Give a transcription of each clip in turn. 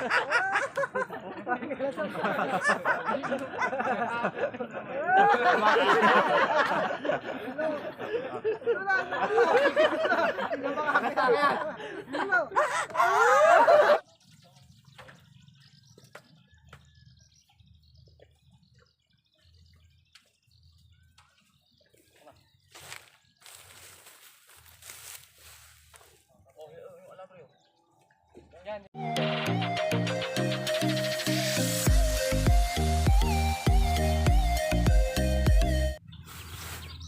Wala na. Wala na. Wala.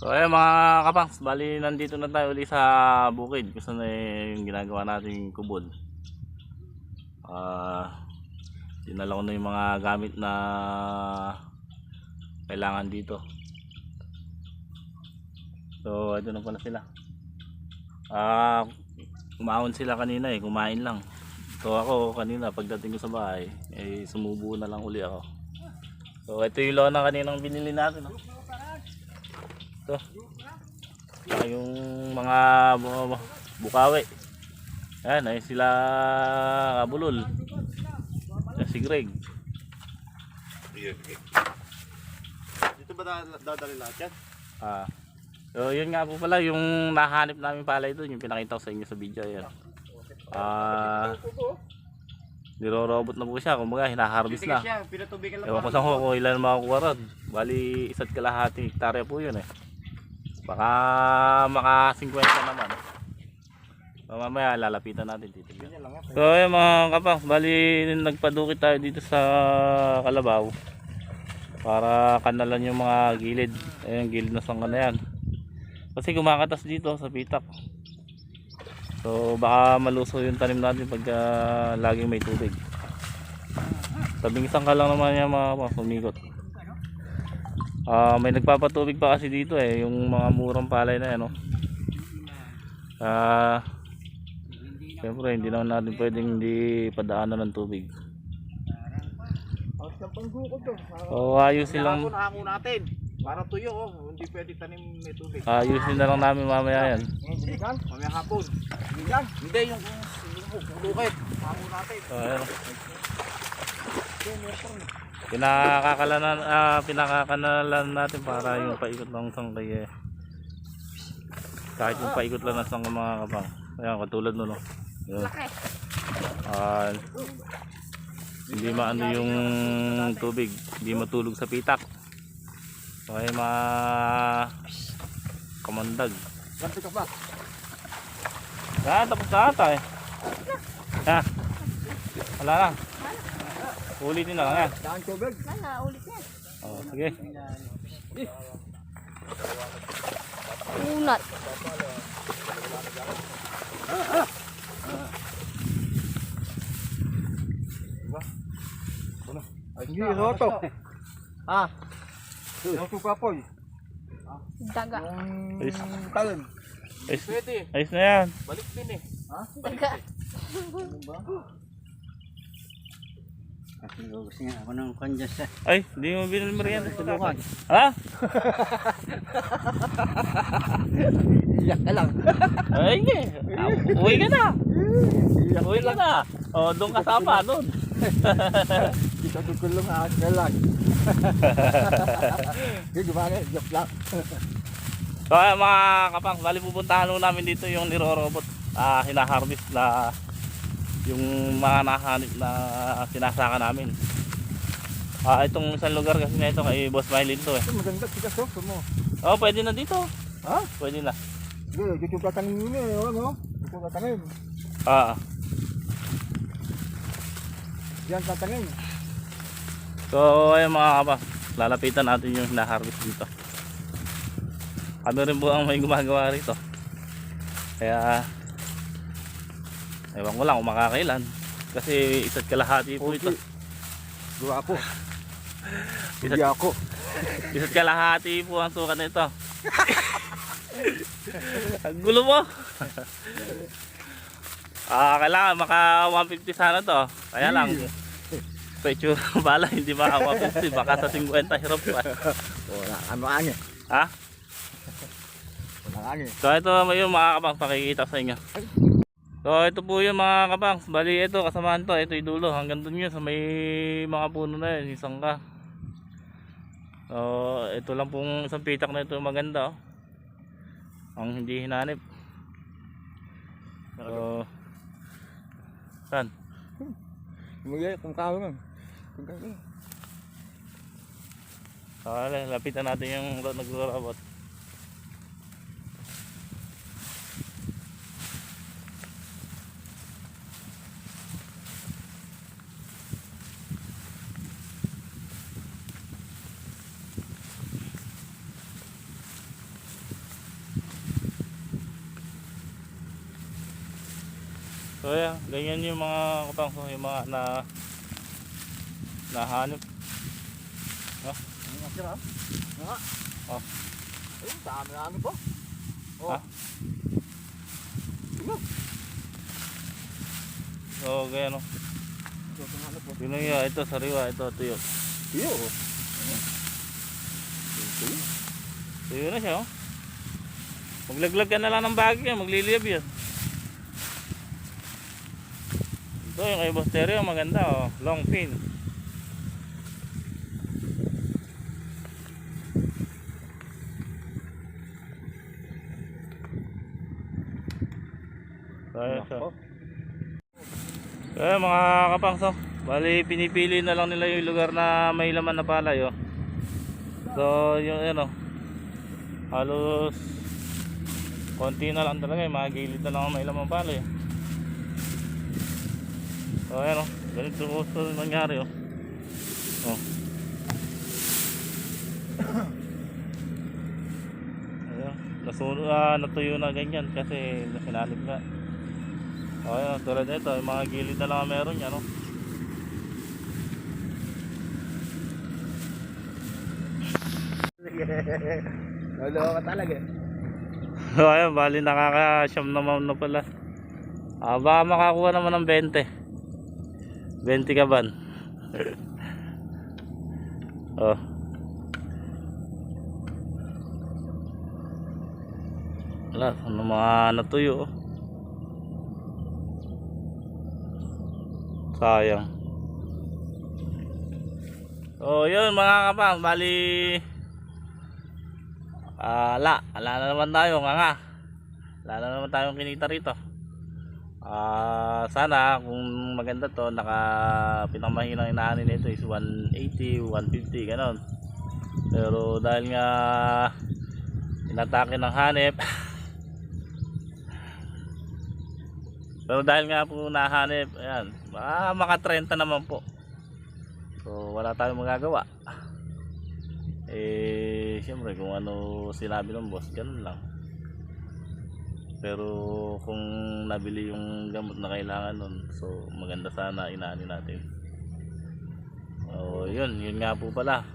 So ayun mga kapangs, bali nandito na tayo ulit sa bukid saan eh, yung ginagawa nating kubol. Ah, dinala ko na yung mga gamit na kailangan dito. So ito na pala sila. Ah, kumaon sila kanina eh, kumain lang. So ako kanina pagdating ko sa bahay, eh sumubo na lang uli ako. So ito yung lona kaninang binili natin. Oh. Ito. Saka yung mga bu- bu- bukawi. Yan, ay sila kabulol. Yan si Greg. Dito ba da- dadali lahat yan? Ah. So yun nga po pala yung nahanip namin palay doon, yung pinakita ko sa inyo sa video yan. Ah. Nirorobot na po siya, kumbaga hinaharvest na. Ewan ko sa kung ilan makukuha ron. Bali, isa't kalahating hektarya po yun eh. Baka maka 50 naman. So, mamaya lalapitan natin titignan. So ayun mga kapang, bali nagpadukit tayo dito sa Kalabaw. Para kanalan yung mga gilid. Ayun, gilid na sangka na yan. Kasi kumakatas dito sa pitak. So baka maluso yung tanim natin pag ah, laging may tubig. Tabing isang ka lang naman yan mga kapang, sumikot. Ah, may nagpapatubig pa kasi dito eh, yung mga murang palay na yan, no. Ah, Siyempre, hindi naman natin pwedeng hindi padaanan ng tubig. So, ayusin lang, natin. Para tuyo oh, hindi pwede tanim may tubig. ayusin na lang namin mamaya yan. Mamaya hapon. Hindi, yung bukit. Hangon natin. So, ayun. Pinakakalanan, ah, pinakakanalan natin para yung paikot ng sangkay eh. Kahit yung paikot lang ng sangkay mga kapang. Ayan, katulad nun, no. Yun. Ah, hindi maano yung tubig, hindi matulog sa pitak. Okay, mga kamandag. Ganti ka ba? Ah, tapos na ata eh. Ha? Wala lang. Ulitin na lang yan. Daan tubig. Wala, ulit yan. Oh, sige. Unat. Hindi, roto. Ah. Roto kapoy. Daga. Ayos. Talon. Ayos, ayos na yan. Balik din eh. Daga. Kasi gusto nga ako ng kanya sa Ay, hindi mo merienda sa Subukan. Ha? Iyak ka lang. Ay. Ah, Uwi ka na. Uwi ka na. Oh, doon ka sa apa, doon. Hindi ka tutulong ah, ka lang. Hindi, gumana, joke lang. So, mga kapang, bali pupuntahan namin dito yung nirorobot. Ah, hinaharvest na yung mga nahanip na sinasaka namin. Ah, itong isang lugar kasi na ito kay Boss Mylin to eh. Maganda, tigas oh, mo. Oh, pwede na dito. Ha? Pwede na. Hindi, dito tatanim yun eh, ano? Dito tatanim. Ah, Diyan tatanim. So, ayun mga kapa, lalapitan natin yung hinaharvest dito. Kami rin po ang may gumagawa rito. Kaya, ewan ko lang kung makakailan. Kasi isa't kalahati po ito. Gawa ako. Isa't, Hindi ako. isa't kalahati po ang sukat nito. ang gulo mo. ah, kailangan maka 150 sana to. Kaya lang, sa itsura bala, hindi maka 150. Baka sa 50 hirap pa. Wala, ano angin. Ha? Wala angin. So ito yung mga pakikita sa inyo. So ito po yung mga kapangs. Bali ito kasamahan to. Ito yung dulo. Hanggang dun yun sa may mga puno na yun. Isang ka. So ito lang pong isang pitak na ito maganda oh. Ang hindi hinanip. So Saan? Magay, kung kawa man. Kung kawa. Okay, lapitan natin yung nagrarabot. So yeah, ganyan yung mga kapangso, yung mga na nahanap. Ang masira. Nga. Oh. Ayun, dami na ano po. Oh. Ha? So ganyan oh. Ito, ito, ano po. Pinuya, ito sariwa, ito tuyo. Iyo. Tuyo na siya oh. Maglaglag ka na lang ng bagay magliliyab yan. Ito yung kay oh, maganda oh, long pin. Kaya. Nako. Eh mga kapangso, bali pinipili na lang nila yung lugar na may laman na palay oh. So yung ano, halos konti na lang talaga, mga gilid na lang ang may laman palay. oh. So ayan oh, ganito gusto nangyari oh. Oh. Ayan, nasuno, ah, natuyo na ganyan kasi sinalip na. O ayan, tulad yung mga gilid na lang ang meron yan, no? Lolo ka talaga. So ayun, bali nakaka-siyam naman na pala. Ah, baka makakuha naman ng 20. 20 ka ban. oh. Wala, ano mga natuyo oh. Sayang. So yun mga kapang, bali Ah, ala, ala na naman tayo, nga nga. Wala na naman tayong kinita rito. Ah, sana kung maganda to, naka pinamahinang inaanin nito is 180, 150 ganon. Pero dahil nga inatake ng hanep Pero dahil nga po nahanep, ayan, baka maka 30 naman po. So wala tayong magagawa eh siyempre kung ano sinabi ng boss ganun lang pero kung nabili yung gamot na kailangan nun so maganda sana inaani natin. Oh yun yun nga po pala.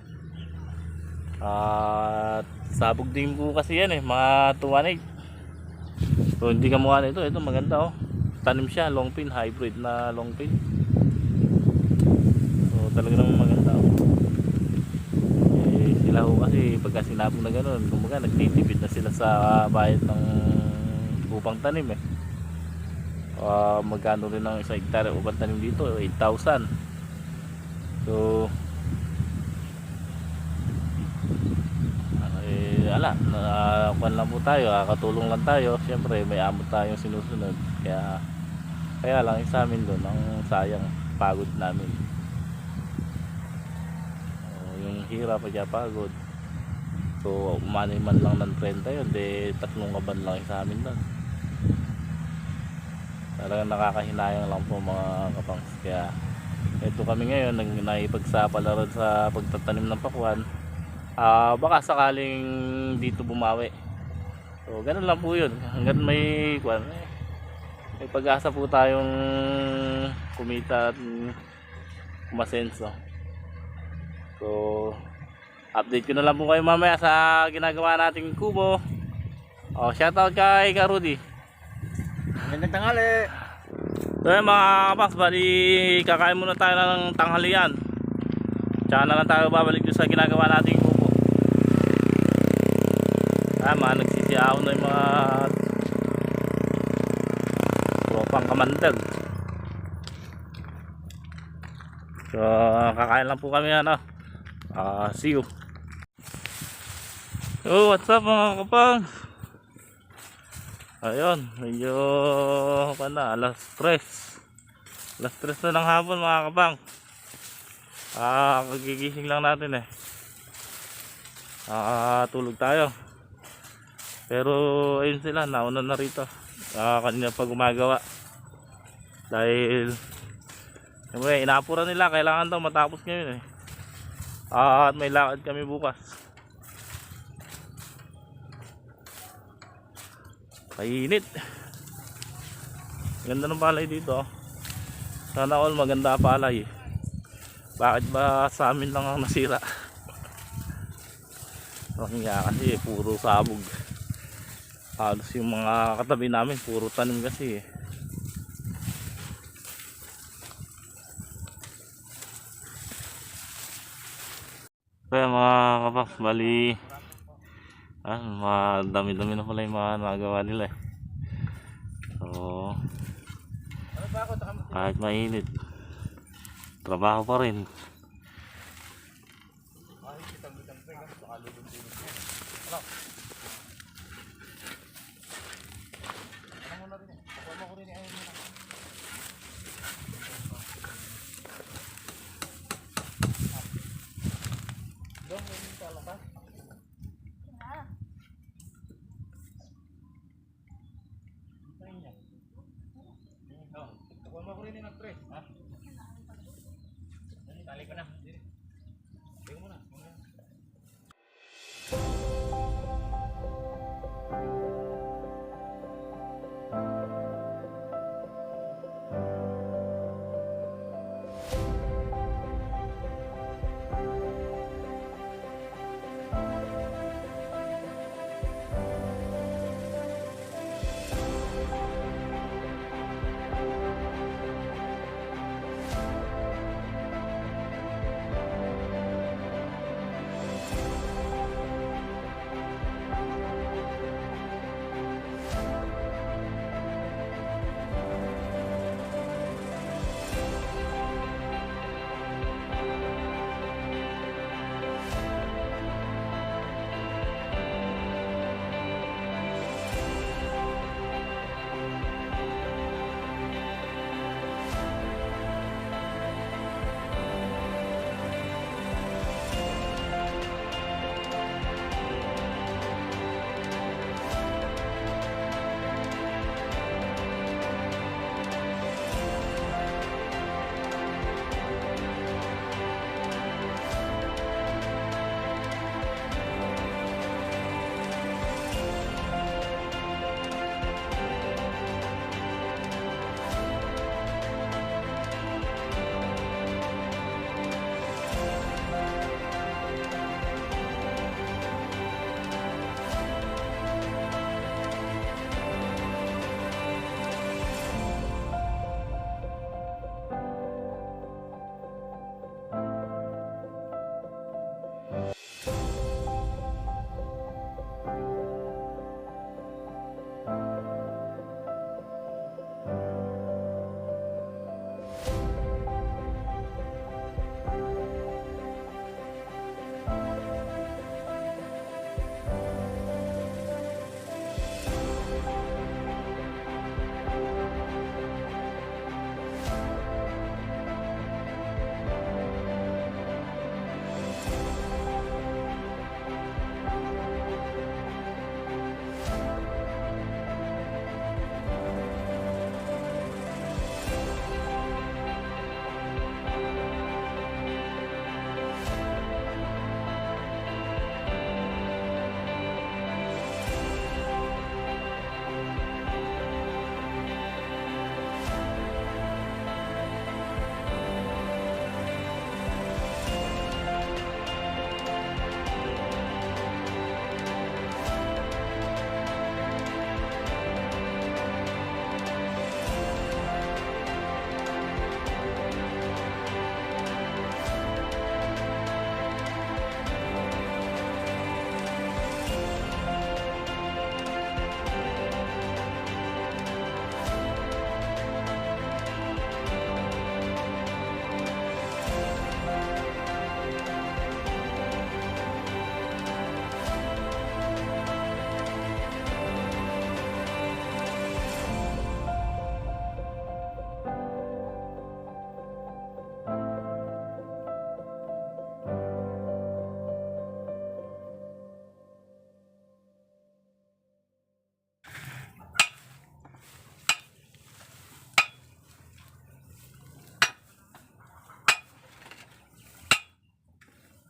At sabog din po kasi yan eh mga 218 so hindi ka mukha nito. Ito maganda oh. Tanim siya long pin hybrid na long pin. So talaga namang maganda oh. Eh, sila ho kasi pagka sinabog na gano'n kumbaga nagtitipid na sila sa bayad ng upang tanim eh. Ah, magkano rin ang isang hektarya upang tanim dito 8,000 so ano eh ala nakakuan lang po tayo katulong lang tayo. Syempre may amot tayong sinusunod. Kaya kaya lang sa amin doon ang sayang pagod namin. Oh, yung hirap kaya pagod. So umanay man lang ng 30 yun de tatlong kaban lang sa amin doon talagang nakakahinayang lang po mga kapangs. Kaya ito kami ngayon nang naipagsapalaran sa pagtatanim ng pakwan. Ah baka sakaling dito bumawi. So ganun lang po yun. Hanggang may kwan eh, may pag-asa po tayong kumita at umasenso So, update ko na lang po kayo mamaya sa ginagawa nating kubo. Oh, shoutout kay Karudi. Magandang tanghali. So, yun, mga kapas, bali kakain muna tayo ng tanghalian. Tsaka na lang tayo babalik sa ginagawa nating kubo. Tama, nagsisiyaw na yung mga tropa. pangkamandag. So, kakain lang po kami ano. Ah, see you. Oh, what's up mga kapang? Ayun, medyo pa na, alas 3. Alas 3 na ng hapon mga kapang. Ah, kagigising lang natin eh. Ah, tulog tayo. Pero ayun sila, nauna na rito. Ah, kanina pa gumagawa. Dahil Siyempre, inapura nila, kailangan daw matapos ngayon eh. Ah, at may lakad kami bukas. Kainit. Ganda ng palay dito. oh. Sana all maganda palay. Bakit ba sa amin lang ang nasira? Nga kasi puro sabog. Halos yung mga katabi namin puro tanim kasi eh. Kaya mga kapak, bali ah, madami-dami na pala yung mga nagawa nila eh. So, kahit mainit, trabaho pa rin.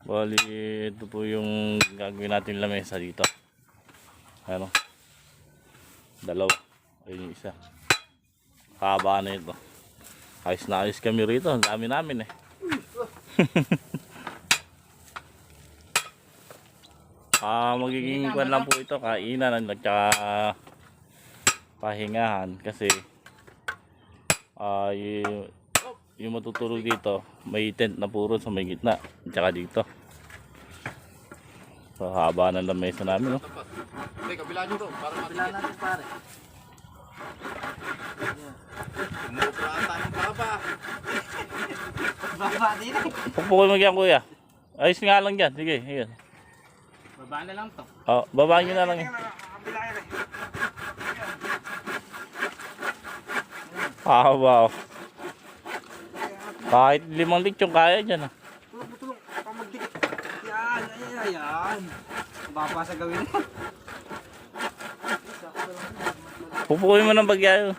Bali, ito po yung gagawin natin lamesa dito. Ano? Dalawa. Ayun yung isa. Haba na ito. Ayos na ayos kami rito. Ang dami namin eh. Ah, magiging kwan lang po ito, kainan at saka pahingahan kasi ah yung, yung matutulog dito, may tent na puro sa may gitna, at saka dito. So, haba na ng mesa namin, no? Hindi, kabila nyo to. Para Kabila natin pare. Umubra ata ng baba. Baba din eh. Pagpukoy mo yan, kuya. Ayos nga lang dyan. Sige, ayun. Baba na lang to. Oh, babaan nyo na lang yun. Ah, wow. Kahit limang lechong kaya dyan, ah. Tulong, tulong. Pamagdikit. Yan, yan, yan. Baba sa gawin. Pupukoy mo ng bagya yun.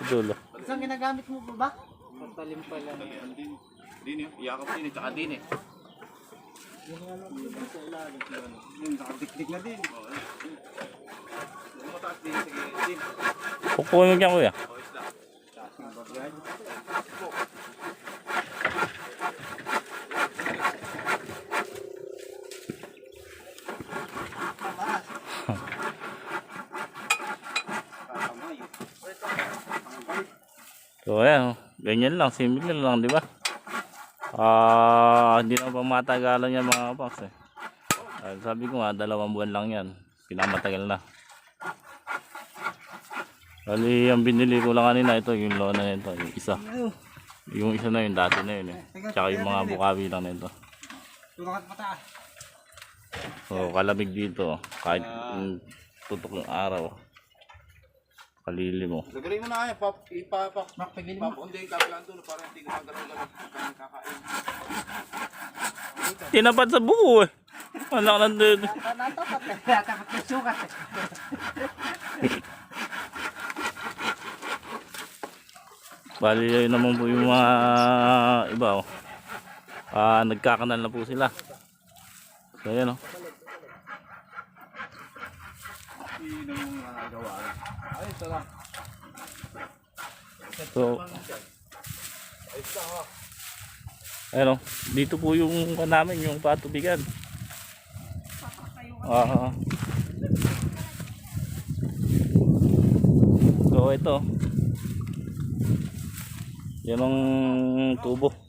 Sa dulo. Saan ginagamit mo po ba? Patalim pala. Din. Din eh. Iyakap din eh. Tsaka din eh. Yung nakadikdik na din. Mataas din. Sige. Din. Pupukoy mo dyan, kuya. Isla. So, ayan. oh. Ganyan lang. Simple lang, di ba? Ah, hindi na pa matagalan yan mga kapas eh. Ah, sabi ko nga, dalawang buwan lang yan. Pinamatagal na. Bali, ang binili ko lang kanina, ito yung lona na ito, yung isa. Yung isa na yun, dati na yun eh. Tsaka yung mga bukawi lang na ito. Tulong at mataas. So, kalamig dito. Kahit yung tutok ng araw. Kalili mo. Lagarin mo na kaya. Pap, ipapak. Makpagilin mo. Papundi kabilang dulo para hindi gumagalaw-galaw. Kaya kakain. Tinapat sa buko eh. Anak. Natapat na. Natapat na sukat. Bali, yun naman po yung mga iba oh. Ah, nagkakanal na po sila. So, ayan oh. Ay, ito lang. So, ayan oh. Dito po yung ano namin, yung patubigan. Ah. so, ito. Yan ang tubo.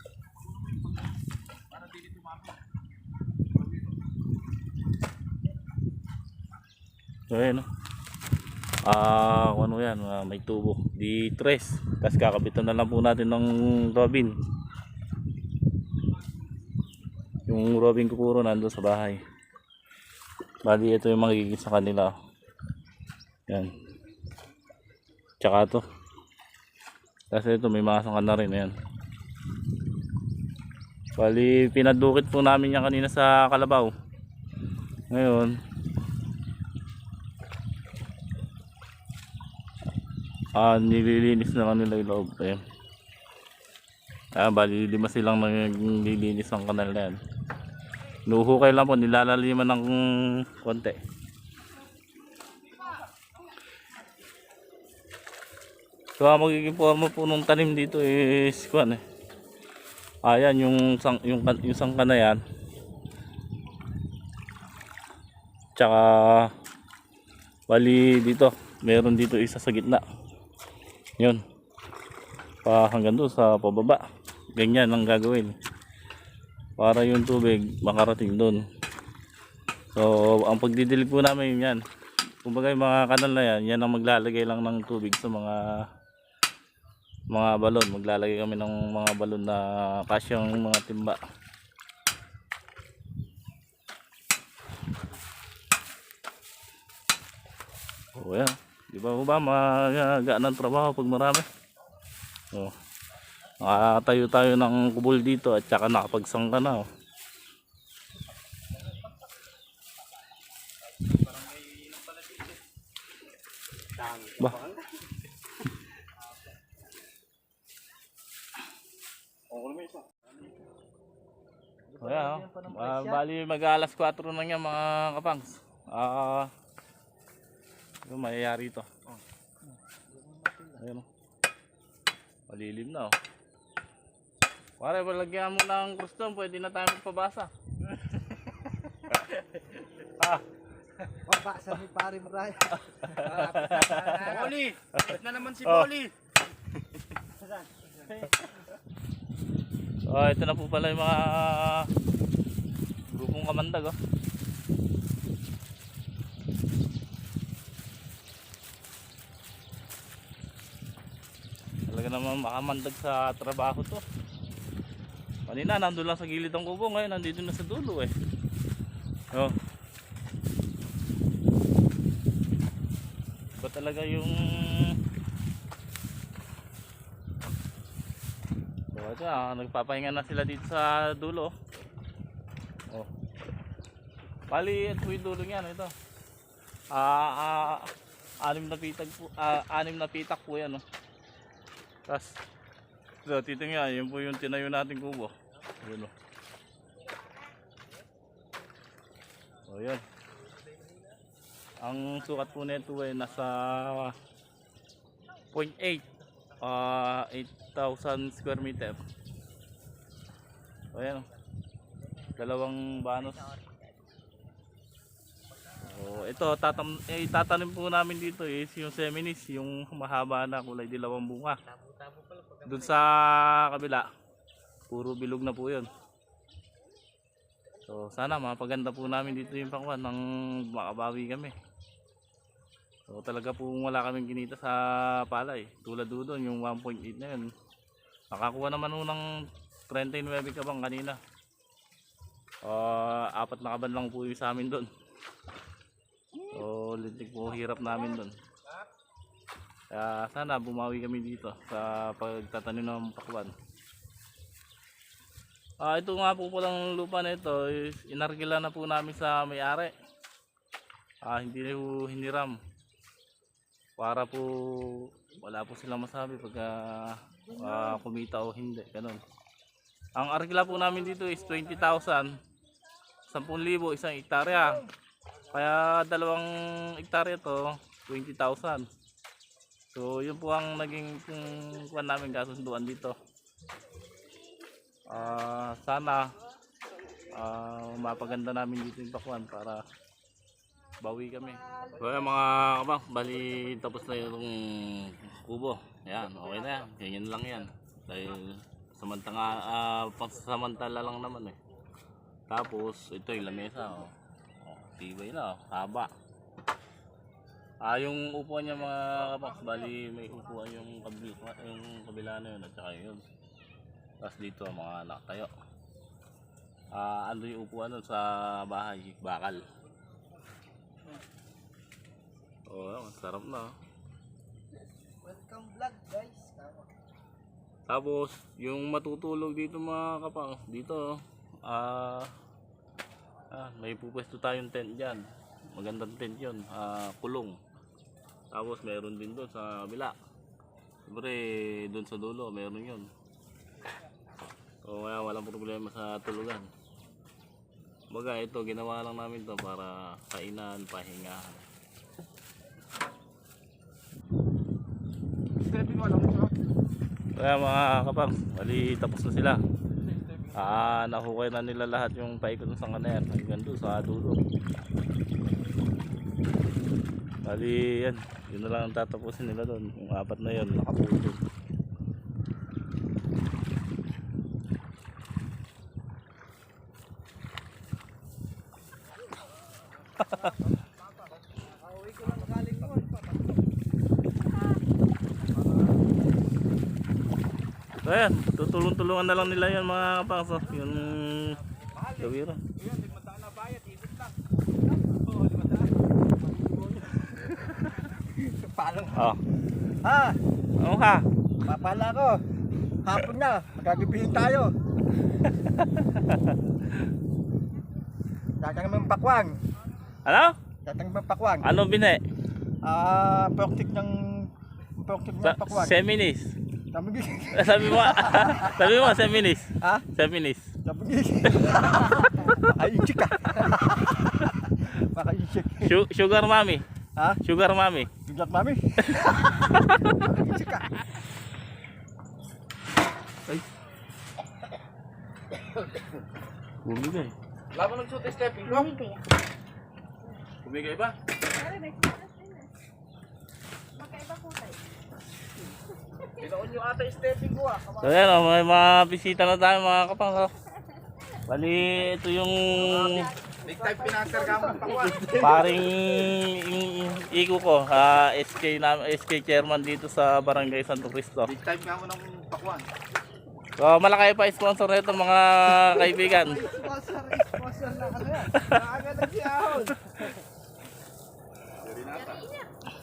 So, ayan oh. Ah, kung ano yan, ah, may tubo. Di tres. Tapos kakabitan na lang po natin ng robin. Yung robin ko puro nandun sa bahay. Bali, ito yung magiging sa kanila. Yan. Tsaka to. Kasi ito may mga sangkan na rin. Ayan. Bali, pinadukit po namin yan kanina sa kalabaw. Ngayon, ah, nililinis na kanila yung loob. Ayan. Ah, bali lima silang naglilinis ng kanal na yan. Nuhukay lang po, nilalaliman ng konti. So, ang magiging forma po nung tanim dito is kuan eh. Ayan yung sang yung yung sangka na yan. Tsaka bali dito, meron dito isa sa gitna. Yun. Pa hanggang doon sa pababa. Ganyan ang gagawin. Para yung tubig makarating doon. So, ang pagdidilig po namin yan. Kumbaga yung mga kanal na yan, yan ang maglalagay lang ng tubig sa mga mga balon. Maglalagay kami ng mga balon na kasyang mga timba. O yan. Di ba ba magagaan ng trabaho pag marami? O. Nakatayo tayo ng kubol dito at saka nakapagsangka na. Oh. Ba? Kaya, oh. bali mag alas 4 na nga mga kapangs. Ah, yung mayayari ito. Ayun. oh. Malilim na oh. Pare, palagyan mo ng krustong, pwede na tayo magpabasa. ah, Mabasa ni pare Maraya. Boli! Hit na naman si Boli! oh, ito na po pala yung mga grupong kamandag oh. Naman makamandag sa trabaho to. Kanina nandun lang sa gilid ng kubo, ngayon nandito na sa dulo eh. Oh. Iba talaga yung ito na, nagpapahinga na sila dito sa dulo. Oh. Bali, ito yung dulo niyan, ito. Ah, ah, anim na pitag po, ah, anim na pitak po yan, oh. Tapos, ito, tito nga, yun po yung tinayo nating kubo. Yun, oh. Oh, yun. Ang sukat po nito ay nasa 0.8 ah 8,000 square meter. O yan. oh. Dalawang banos. So, ito tatam eh, tatanim po namin dito is yung seminis, yung mahaba na kulay dilawang bunga. Doon sa kabila, puro bilog na po 'yon. So sana mapaganda po namin dito yung pangwan nang makabawi kami. So talaga po wala kaming kinita sa palay. Tulad doon yung 1.8 na yun. Nakakuha naman po ng 39 kabang kanina. Ah, apat na kaban lang po yung sa amin doon. So lintik po hirap namin doon. Kaya sana bumawi kami dito sa pagtatanim ng pakwan. Ah, ito nga po palang lupa na ito inargila na po namin sa may-ari. Ah, hindi po hiniram. Para po wala po silang masabi pagka ah, kumita o hindi, ganun. Ang argila po namin dito is 20,000. 10,000 isang hektarya. Kaya dalawang hektarya to 20,000. So, yun po ang naging kuwan namin kasunduan dito. Ah, sana ah, mapaganda namin dito yung pakuan para bawi kami. Yan mga kabang, bali tapos na yung kubo. Yan, okay na yan. Ganyan lang yan. Dahil samantanga, ah, pansamantala lang naman eh. Tapos ito yung lamesa. Oh. Oh, tibay na, oh. haba. Ah, yung upuan niya mga kabang, bali may upuan yung kabila, yung kabila na yun at saka yun. Tapos dito mga nakatayo. Ah, ano yung upuan nun sa bahay, bakal. Oh, ang sarap na. Welcome vlog guys. Tapos, yung matutulog dito mga kapang, dito, ah, ah, may pupwesto tayong tent dyan. Magandang tent yun, ah, kulong. Tapos, meron din doon sa kabila. Siyempre, doon sa dulo, meron yun. So, kaya walang problema sa tulugan. Baga, ito, ginawa lang namin to para kainan, pahingahan. Kaya mga kapang, bali tapos na sila. Ah, nahukay na nila lahat yung paikot ng sanganer hanggang doon sa dulo. Bali yan, yun na lang ang tatapusin nila doon. Yung apat na yun, nakapulog. So yan, tutulong-tulungan na lang nila yan mga kapangso. Yung gawira. Ayan, limandaan na bayad, ibig lang. Paano? Oh, Ha? ano ha? Papala ko. Hapon na. Magagabihin tayo. Datang ng pakwang. Ano? Datang ng pakwang. Ano bine? Ah, portik ng portik ng pakwang. Seminis. Din. Sabi mo, sabi mo, seminis. Ha? Seminis. Napagig. Maka-inchik ka. Maka-inchik. Su- sugar mami. Ha? Sugar mami. Biglat mami. Inchik ka. Bumigay. Mo nagsuot yung stepping ko? Hindi kaya. Bumigay ba? Magkaiba po tayo. Binoon nyo ata stepping ko ah. So yan, oh, may mga bisita na tayo mga kapang. Bali, ito yung Paring iko ko, ah, SK, na, SK chairman dito sa Barangay Santo Cristo. Big time nga mo ng pakwan. So malaki pa sponsor nito mga kaibigan. Sponsor, sponsor na ano yan. Nakagad ang siyahon.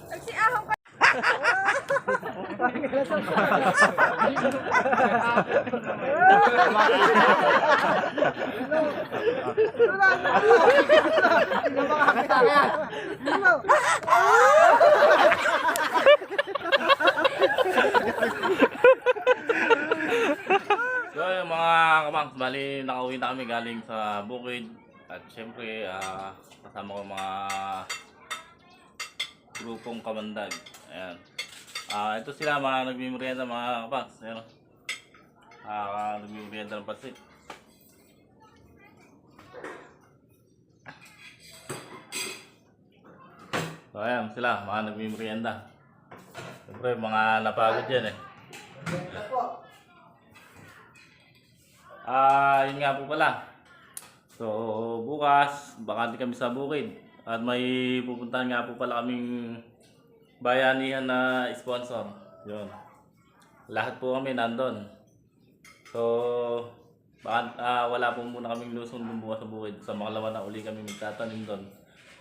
Nagsiahon ka. So yung mga kamang, bali nakauwi na kami galing sa bukid. At syempre, ah, kasama ko mga grupong kamandag. Ayan. Ah, ito sila mga nagmimerienda mga kapangs. Ayan. Ah, nagmimerienda ng pasit. So ayan sila, mga nagmimerienda. Siyempre, mga napagod yan eh. Ah, yun nga po pala. So, bukas, baka di kami sa bukid. At may pupuntahan nga po pala kaming bayanihan na sponsor. Yun. Lahat po kami nandun. So, baka ah, wala po muna kaming lusong bukas sa bukid. Sa makalawa na uli kami magtatanim doon.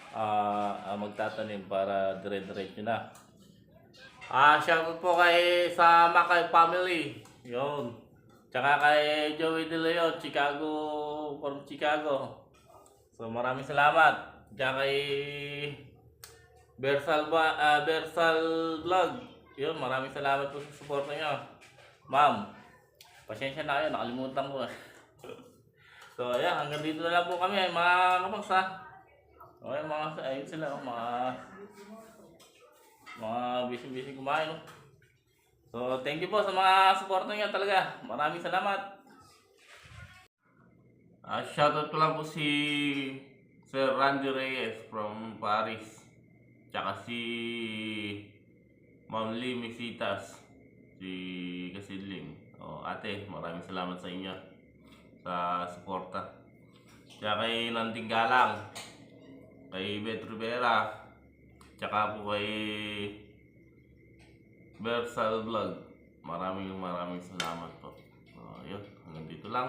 Ah, ah, magtatanim para dire-diretso na. Ah, shoutout po kay sa Makay family. Yun. Tsaka kay Joey De Leon, Chicago, from Chicago. So maraming salamat. Tsaka kay Bersal, ba, ah, Bersal Vlog. Yun, maraming salamat po sa support niyo. Ma'am, pasensya na kayo, nakalimutan ko. so ayan, hanggang dito na lang po kami mga kapangs ha. Okay, mga, ayun sila, oh, mga mga busy-busy kumain. No? So, thank you po sa mga suporta niyo talaga. Maraming salamat. Ah, shoutout ko lang po si Sir Randy Reyes from Paris. Tsaka si Ma'am Lee Misitas. Si Kasidling. O, ate, maraming salamat sa inyo. Sa suporta. Tsaka kay Nanding Galang. Kay Bet Rivera. Tsaka po kay Bersal Vlog. Maraming maraming salamat po. So, yun. Hanggang dito lang.